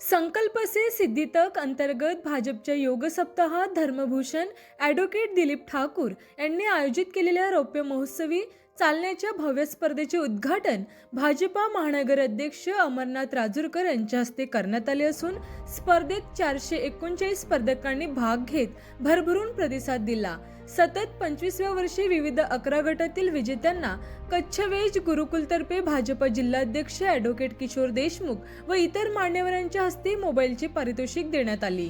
संकल्प से सिद्धितक अंतर्गत भाजपच्या योग सप्ताहात धर्मभूषण ॲडव्होकेट दिलीप ठाकूर यांनी आयोजित केलेल्या रौप्य महोत्सवी चालण्याच्या भव्य स्पर्धेचे उद्घाटन भाजपा महानगर अध्यक्ष अमरनाथ राजूरकर यांच्या हस्ते करण्यात आले असून स्पर्धेत चारशे एकोणचाळीस स्पर्धकांनी भाग घेत भरभरून प्रतिसाद दिला. सतत पंचवीसव्या वर्षी विविध अकरा गटातील विजेत्यांना कच्छ वेज गुरुकुलतर्फे भाजप जिल्हाध्यक्ष ॲडव्होकेट किशोर देशमुख व इतर मान्यवरांच्या हस्ते मोबाईलची पारितोषिक देण्यात आली.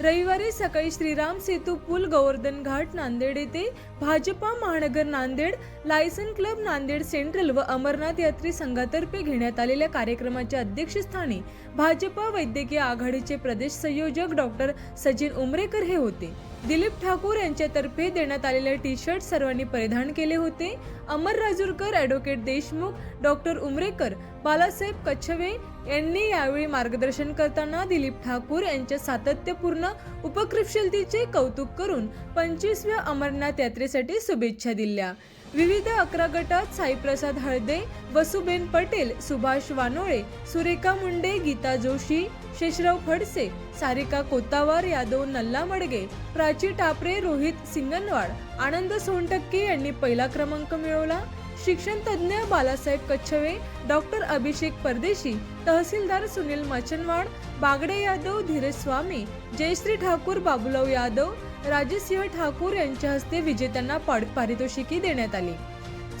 रविवारी सकाळी श्रीराम सेतू पूल गोवर्धन घाट नांदेड येथे भाजपा महानगर नांदेड लायसन क्लब नांदेड सेंट्रल व अमरनाथ यात्री संघातर्फे घेण्यात आलेल्या कार्यक्रमाच्या अध्यक्षस्थानी भाजपा वैद्यकीय आघाडीचे प्रदेश संयोजक डॉक्टर सचिन उमरेकर हे होते. दिलीप ठाकूर यांच्यातर्फे देण्यात आलेले टी शर्ट सर्वांनी परिधान केले होते. अमर राजूरकर ॲडव्होकेट देशमुख डॉक्टर उमरेकर बालासाहेब कच्छवे यांनी यावेळी मार्गदर्शन करताना दिलीप ठाकूर यांच्या सातत्यपूर्ण उपक्रमशीलतेचे कौतुक करून पंचवीसव्या अमरनाथ यात्रेसाठी शुभेच्छा दिल्या. विविध अकरा गटात साईप्रसाद हळदे वसुबेन पटेल सुभाष वानोळे सुरेखा मुंडे गीता जोशी शेषराव खडसे सारिका कोतावार यादव नल्ला मडगे प्राची टापरे रोहित सिंगनवाड आनंद सोनटक्के यांनी पहिला क्रमांक मिळवला. शिक्षण तज्ज्ञ बालासाहेब कच्छवे डॉक्टर अभिषेक परदेशी तहसीलदार सुनील मचनवाड बागडे यादव धीरज स्वामी जयश्री ठाकूर बाबूराव यादव राजेसिंह ठाकूर यांच्या हस्ते विजेत्यांना पाड- पारितोषिके देण्यात आली.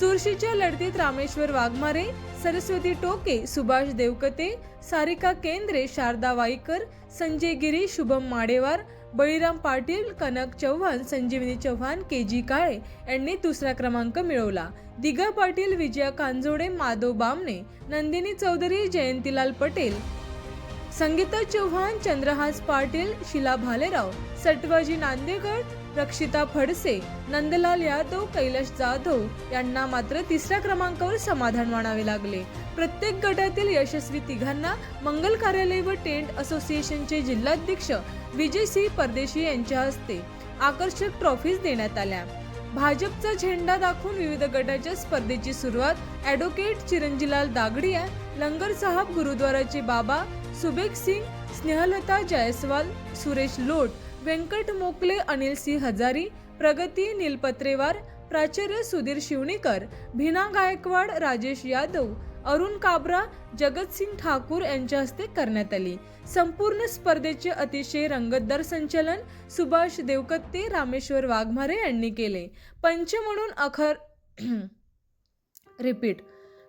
चुरशीच्या लढतीत रामेश्वर वाघमारे सरस्वती टोके सुभाष देवकते सारिका केंद्रे शारदा वाईकर संजय गिरी शुभम माडेवार बळीराम पाटील कनक चव्हाण संजीवनी चव्हाण के जी काळे यांनी दुसरा क्रमांक मिळवला. दिगा पाटील विजया कांजोडे माधव बामणे नंदिनी चौधरी जयंतीलाल पटेल संगीता चव्हाण चंद्रहास पाटील शिला भालेराव सटवाजी नांदेगड रक्षिता फडसे नंदलाल यादव कैलाश जाधव यांना मात्र तिसऱ्या क्रमांकावर समाधान मानावे लागले. प्रत्येक गटातील यशस्वी तिघांना मंगल कार्यालय व टेंट असोसिएशनचे जिल्हाध्यक्ष विजय सिंह परदेशी यांच्या हस्ते आकर्षक ट्रॉफीज देण्यात आल्या. भाजपचा झेंडा दाखवून विविध गटाच्या स्पर्धेची सुरुवात ॲडव्होकेट चिरंजीलाल दागडिया लंगर साहब गुरुद्वाराचे बाबा सुबेक सिंग स्नेहलता जायस्वाल सुरेश लोट व्यंकट मोकले अनिल सिंह हजारी प्रगती नीलपत्रेवार प्राचार्य सुधीर शिवणीकर भीना गायकवाड राजेश यादव अरुण काबरा जगतसिंग ठाकूर यांच्या हस्ते करण्यात आली. संपूर्ण स्पर्धेचे अतिशय रंगतदार संचलन सुभाष देवकत्ते रामेश्वर वाघमारे यांनी केले. पंच म्हणून अखर रिपीट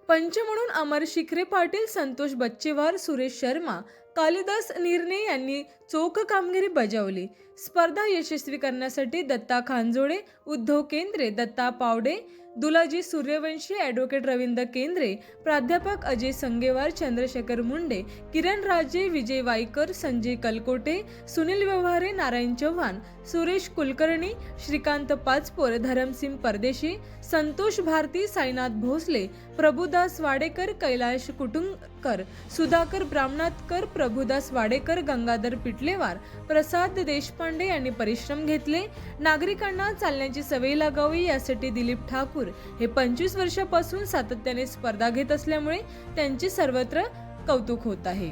पंच म्हणून अमर शिखरे पाटील संतोष बच्चेवार सुरेश शर्मा कालिदास निर्णे यांनी चोख कामगिरी बजावली. स्पर्धा यशस्वी करण्यासाठी दत्ता खांजोडे उद्धव केंद्रे दत्ता पावडे दुलाजी सूर्यवंशी ॲडव्होकेट रवींद्र केंद्रे प्राध्यापक अजय संगेवार चंद्रशेखर मुंडे किरण राजे विजय वाईकर संजय कलकोटे सुनील व्यवहारे नारायण चव्हाण सुरेश कुलकर्णी श्रीकांत पाचपोर धरमसिंग परदेशी संतोष भारती साईनाथ भोसले प्रभुदास वाडेकर कैलाश कुटुंबकर सुधाकर ब्राह्मणातकर प्रभुदास वाडेकर गंगाधर पिटलेवार प्रसाद देशपांडे यांनी परिश्रम घेतले. नागरिकांना चालण्याची सवय लागावी यासाठी दिलीप ठाकूर हे पंचवीस वर्षापासून सातत्याने स्पर्धा घेत असल्यामुळे त्यांचे सर्वत्र कौतुक होत आहे.